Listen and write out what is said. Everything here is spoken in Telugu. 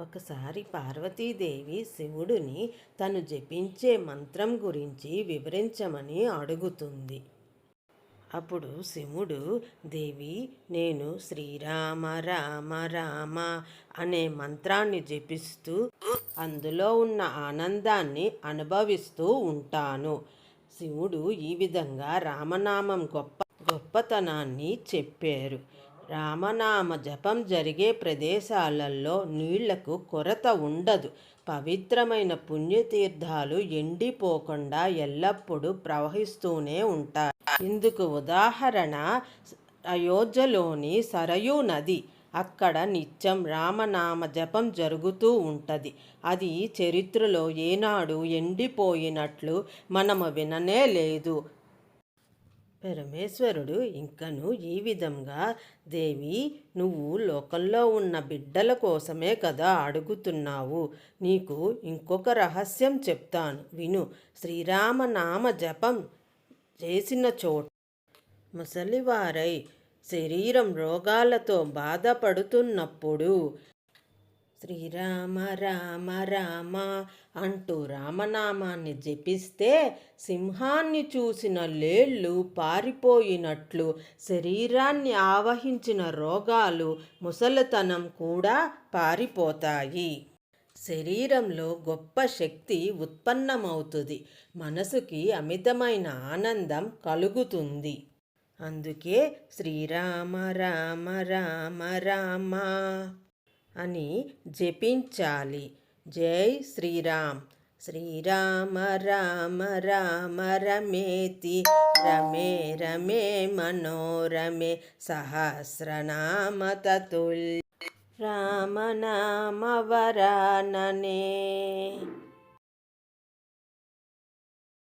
ఒకసారి పార్వతీదేవి శివుడిని తను జపించే మంత్రం గురించి వివరించమని అడుగుతుంది. అప్పుడు శివుడు దేవి నేను శ్రీరామ రామ రామ అనే మంత్రాన్ని జపిస్తూ అందులో ఉన్న ఆనందాన్ని అనుభవిస్తూ ఉంటాను. శివుడు ఈ విధంగా రామనామం గొప్ప గొప్పతనాన్ని చెప్పారు. రామనామ జపం జరిగే ప్రదేశాలలో నీళ్ళకు కొరత ఉండదు. పవిత్రమైన పుణ్యతీర్థాలు ఎండిపోకుండా ఎల్లప్పుడూ ప్రవహిస్తూనే ఉంటాయి. ఇందుకు ఉదాహరణ అయోధ్యలోని సరయూ నది. అక్కడ నిత్యం రామనామ జపం జరుగుతూ ఉంటుంది. అది చరిత్రలో ఏనాడు ఎండిపోయినట్లు మనము విననే లేదు. పరమేశ్వరుడు ఇంకను ఈ విధంగా దేవి నువ్వు లోకంలో ఉన్న బిడ్డల కోసమే కదా అడుగుతున్నావు. నీకు ఇంకొక రహస్యం చెప్తాను. విను. శ్రీరామనామ జపం చేసిన చోట ముసలివారై శరీరం రోగాలతో బాధపడుతున్నప్పుడు శ్రీరామ రామ రామ అంటూ రామనామాన్ని జపిస్తే సింహాన్ని చూసిన లేళ్ళు పారిపోయినట్లు శరీరాన్ని ఆవహించిన రోగాలు ముసలితనం కూడా పారిపోతాయి. శరీరంలో గొప్ప శక్తి ఉత్పన్నమవుతుంది. మనసుకి అమితమైన ఆనందం కలుగుతుంది. అందుకే శ్రీరామ రామ రామ రామ అని జపించాలి. జై శ్రీరామ్. శ్రీరామ రామ రామ రమేతి. రమే రమే మనోరమే. సహస్రనామ తతుల్ రామనామ వరాననే.